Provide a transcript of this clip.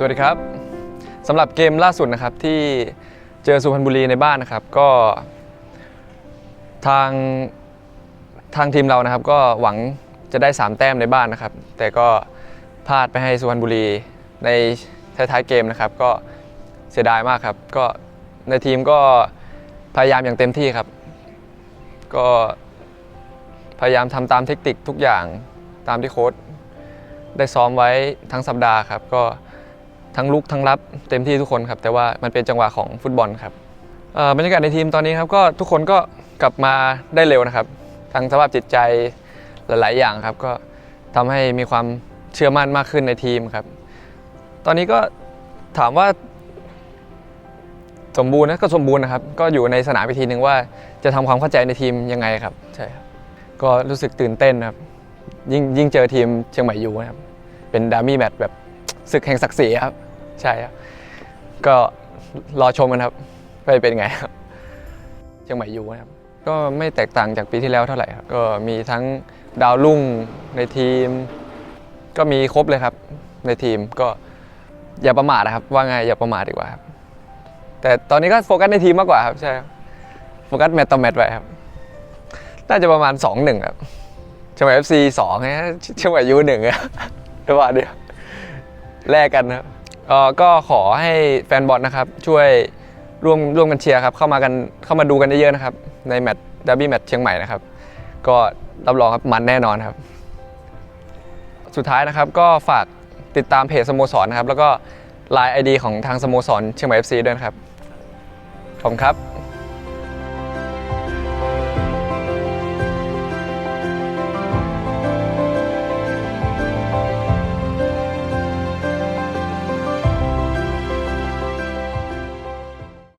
สวัสดีครับสำหรับเกมล่าสุดนะครับที่เจอสุพรรณบุรีในบ้านนะครับ ก็ทางทางทีมเรานะครับ ก็หวังจะได้ 3 แต้มในบ้านนะครับ แต่ก็พลาดไปให้สุพรรณบุรีในท้ายๆเกมนะครับ ก็เสียดายมากครับ ก็ในทีมก็พยายามอย่างเต็มที่ครับ ก็พยายามทำตามเทคนิคทุกอย่างตามที่โค้ชได้ซ้อมไว้ทั้งสัปดาห์ครับ ก็ ทั้งลุกทั้งรับเต็มที่ทุกคนครับ แต่ว่ามันเป็นจังหวะของฟุตบอลครับบรรยากาศในทีมตอนนี้ครับก็ทุกคนก็กลับมาได้เร็วนะครับทั้งสภาพจิตใจหลาย ๆ อย่างครับ ก็ทำให้มีความเชื่อมั่นมากขึ้นในทีมครับ ตอนนี้ก็ถามว่า สมบูรณ์นะก็สมบูรณ์นะครับ ก็อยู่ในสนามอีกทีหนึ่งว่าจะทำความเข้าใจในทีมยังไงครับใช่ครับก็รู้สึกตื่นเต้นครับ ยิ่งยิ่งเจอทีมเชียงใหม่ยูนะครับเป็นดาร์มี่แมตช์แบบศึกแห่งศักดิ์ศรีครับ ใช่ครับ ก็รอชมกันครับว่าจะเป็นไงครับเชียงใหม่ยูนะครับ ก็ไม่แตกต่างจากปีที่แล้วเท่าไหร่ครับก็มีทั้งดาวรุ่งในทีม ก็มีครบเลยครับ ในทีมก็อย่าประมาทนะครับ ว่าไงอย่าประมาทดีกว่าครับ แต่ตอนนี้ก็โฟกัสในทีมมากกว่าครับใช่ครับโฟกัสแมตต์ต่อแมตต์ไว้ครับน่าจะประมาณ 2-1ครับเชียงใหม่เอฟซีสองฮะเชียงใหม่ยูหนึ่งอะระหว่างเดียวแลกกันครับ ก็ขอให้แฟนบอลนะครับ ช่วยร่วมร่วมกันเชียร์ครับ เข้ามากันเข้ามาดูกันเยอะๆนะครับ ในแมตช์ดาร์บี้แมตช์เชียงใหม่นะครับ ก็รับรองครับมันแน่นอนครับ สุดท้ายนะครับก็ฝากติดตามเพจสโมสรนะครับ แล้วก็ไลน์ไอดีของทางสโมสรเชียงใหม่เอฟซีด้วยนะครับ ขอบคุณครับ